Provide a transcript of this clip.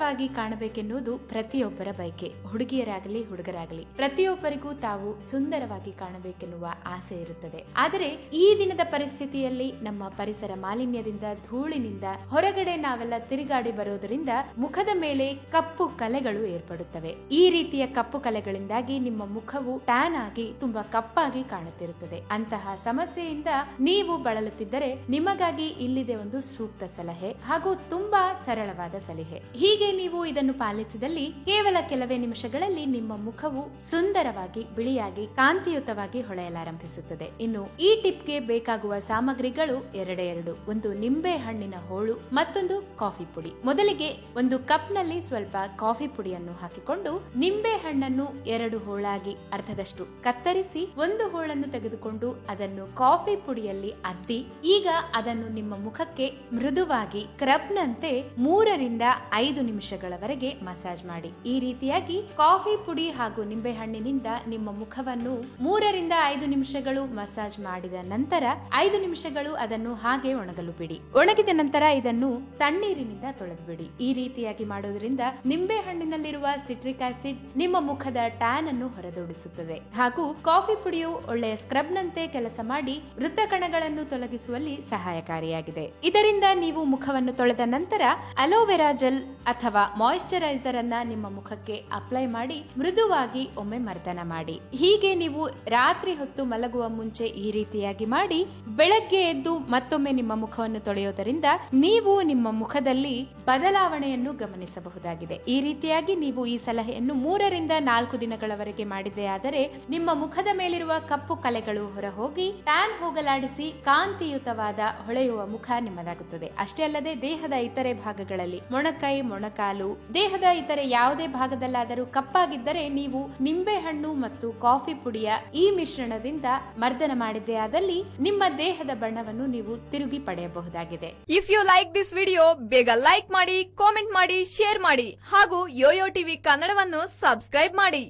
ಸುಂದರವಾಗಿ ಕಾಣಬೇಕೆನ್ನುವುದು ಪ್ರತಿಯೊಬ್ಬರ ಬಯಕೆ. ಹುಡುಗಿಯರಾಗಲಿ, ಹುಡುಗರಾಗಲಿ, ಪ್ರತಿಯೊಬ್ಬರಿಗೂ ತಾವು ಸುಂದರವಾಗಿ ಕಾಣಬೇಕೆನ್ನುವ ಆಸೆ ಇರುತ್ತದೆ. ಆದರೆ ಈ ದಿನದ ಪರಿಸ್ಥಿತಿಯಲ್ಲಿ ನಮ್ಮ ಪರಿಸರ ಮಾಲಿನ್ಯದಿಂದ, ಧೂಳಿನಿಂದ, ಹೊರಗಡೆ ನಾವೆಲ್ಲ ತಿರುಗಾಡಿ ಬರೋದರಿಂದ ಮುಖದ ಮೇಲೆ ಕಪ್ಪು ಕಲೆಗಳು ಏರ್ಪಡುತ್ತವೆ. ಈ ರೀತಿಯ ಕಪ್ಪು ಕಲೆಗಳಿಂದಾಗಿ ನಿಮ್ಮ ಮುಖವು ಟ್ಯಾನ್ ಆಗಿ ತುಂಬಾ ಕಪ್ಪಾಗಿ ಕಾಣುತ್ತಿರುತ್ತದೆ. ಅಂತಹ ಸಮಸ್ಯೆಯಿಂದ ನೀವು ಬಳಲುತ್ತಿದ್ದರೆ ನಿಮಗಾಗಿ ಇಲ್ಲಿದೆ ಒಂದು ಸೂಕ್ತ ಸಲಹೆ ಹಾಗೂ ತುಂಬಾ ಸರಳವಾದ ಸಲಹೆ. ಹೀಗೆ ನೀವು ಇದನ್ನು ಪಾಲಿಸಿದಲ್ಲಿ ಕೇವಲ ಕೆಲವೇ ನಿಮಿಷಗಳಲ್ಲಿ ನಿಮ್ಮ ಮುಖವು ಸುಂದರವಾಗಿ, ಬಿಳಿಯಾಗಿ, ಕಾಂತಿಯುತವಾಗಿ ಹೊಳೆಯಲಾರಂಭಿಸುತ್ತದೆ. ಇನ್ನು ಈ ಟಿಪ್ಗೆ ಬೇಕಾಗುವ ಸಾಮಗ್ರಿಗಳು ಎರಡೇ ಎರಡು. ಒಂದು ನಿಂಬೆ ಹಣ್ಣಿನ ಹೋಳು, ಮತ್ತೊಂದು ಕಾಫಿ ಪುಡಿ. ಮೊದಲಿಗೆ ಒಂದು ಕಪ್ನಲ್ಲಿ ಸ್ವಲ್ಪ ಕಾಫಿ ಪುಡಿಯನ್ನು ಹಾಕಿಕೊಂಡು ನಿಂಬೆ ಹಣ್ಣನ್ನು ಎರಡು ಹೋಳಾಗಿ, ಅರ್ಧದಷ್ಟು ಕತ್ತರಿಸಿ ಒಂದು ಹೋಳನ್ನು ತೆಗೆದುಕೊಂಡು ಅದನ್ನು ಕಾಫಿ ಪುಡಿಯಲ್ಲಿ ಅದ್ದಿ, ಈಗ ಅದನ್ನು ನಿಮ್ಮ ಮುಖಕ್ಕೆ ಮೃದುವಾಗಿ, ಕ್ರಬ್ನಂತೆ ಮೂರರಿಂದ ಐದು ನಿಮಿಷಗಳವರೆಗೆ ಮಸಾಜ್ ಮಾಡಿ. ಈ ರೀತಿಯಾಗಿ ಕಾಫಿ ಪುಡಿ ಹಾಗೂ ನಿಂಬೆಹಣ್ಣಿನಿಂದ ನಿಮ್ಮ ಮುಖವನ್ನು ಮೂರರಿಂದ ಐದು ನಿಮಿಷಗಳು ಮಸಾಜ್ ಮಾಡಿದ ನಂತರ ಐದು ನಿಮಿಷಗಳು ಅದನ್ನು ಹಾಗೆ ಒಣಗಲು ಬಿಡಿ. ಒಣಗಿದ ನಂತರ ಇದನ್ನು ತಣ್ಣೀರಿನಿಂದ ತೊಳೆದು ಬಿಡಿ. ಈ ರೀತಿಯಾಗಿ ಮಾಡುವುದರಿಂದ ನಿಂಬೆ ಹಣ್ಣಿನಲ್ಲಿರುವ ಸಿಟ್ರಿಕ್ ಆಸಿಡ್ ನಿಮ್ಮ ಮುಖದ ಟ್ಯಾನ್ ಅನ್ನು ಹೊರದೋಡಿಸುತ್ತದೆ. ಹಾಗೂ ಕಾಫಿ ಪುಡಿಯು ಒಳ್ಳೆಯ ಸ್ಕ್ರಬ್ ನಂತೆ ಕೆಲಸ ಮಾಡಿ ವೃತ್ತ ಕಣಗಳನ್ನು ತೊಲಗಿಸುವಲ್ಲಿ ಸಹಾಯಕಾರಿಯಾಗಿದೆ. ಇದರಿಂದ ನೀವು ಮುಖವನ್ನು ತೊಳೆದ ನಂತರ ಅಲೋವೆರಾ ಜೆಲ್ ಅಥವಾ ಮಾಯಿಶ್ಚರೈಸರ್ ಅನ್ನ ನಿಮ್ಮ ಮುಖಕ್ಕೆ ಅಪ್ಲೈ ಮಾಡಿ ಮೃದುವಾಗಿ ಒಮ್ಮೆ ಮರ್ದನ ಮಾಡಿ. ಹೀಗೆ ನೀವು ರಾತ್ರಿ ಹೊತ್ತು ಮಲಗುವ ಮುಂಚೆ ಈ ರೀತಿಯಾಗಿ ಮಾಡಿ, ಬೆಳಗ್ಗೆ ಎದ್ದು ಮತ್ತೊಮ್ಮೆ ನಿಮ್ಮ ಮುಖವನ್ನು ತೊಳೆಯೋದರಿಂದ ನೀವು ನಿಮ್ಮ ಮುಖದಲ್ಲಿ ಬದಲಾವಣೆಯನ್ನು ಗಮನಿಸಬಹುದಾಗಿದೆ. ಈ ರೀತಿಯಾಗಿ ನೀವು ಈ ಸಲಹೆಯನ್ನು ಮೂರರಿಂದ ನಾಲ್ಕು ದಿನಗಳವರೆಗೆ ಮಾಡಿದೆ ಆದರೆ ನಿಮ್ಮ ಮುಖದ ಮೇಲಿರುವ ಕಪ್ಪು ಕಲೆಗಳು ಹೊರಹೋಗಿ ಟ್ಯಾನ್ ಹೋಗಲಾಡಿಸಿ ಕಾಂತಿಯುತವಾದ ಹೊಳೆಯುವ ಮುಖ ನಿಮ್ಮದಾಗುತ್ತದೆ. ಅಷ್ಟೇ ಅಲ್ಲದೆ ದೇಹದ ಇತರೆ ಭಾಗಗಳಲ್ಲಿ ಮೊಣಕೈ ಮೊಣಕಾಲು ದೇಹದ ಇತರೆ ಯಾವುದೇ ಭಾಗದಲ್ಲಾದರೂ ಕಪ್ಪಾಗಿದ್ದರೆ ನೀವು ನಿಂಬೆಹಣ್ಣು ಮತ್ತು ಕಾಫಿ ಪುಡಿಯ ಈ ಮಿಶ್ರಣದಿಂದ ಮರ್ದನ ಮಾಡಿದ್ದೇ ಆದಲ್ಲಿ ನಿಮ್ಮ ದೇಹದ ಬಣ್ಣವನ್ನು ನೀವು ತಿರುಗಿ ಪಡೆಯಬಹುದಾಗಿದೆ. If you like this video ಬೇಗ ಲೈಕ್ ಮಾಡಿ ಕಾಮೆಂಟ್ ಮಾಡಿ ಶೇರ್ ಮಾಡಿ ಹಾಗೂ ಯೋಯೋ ಟಿವಿ ಕನ್ನಡವನ್ನು ಸಬ್ಸ್ಕ್ರೈಬ್ ಮಾಡಿ.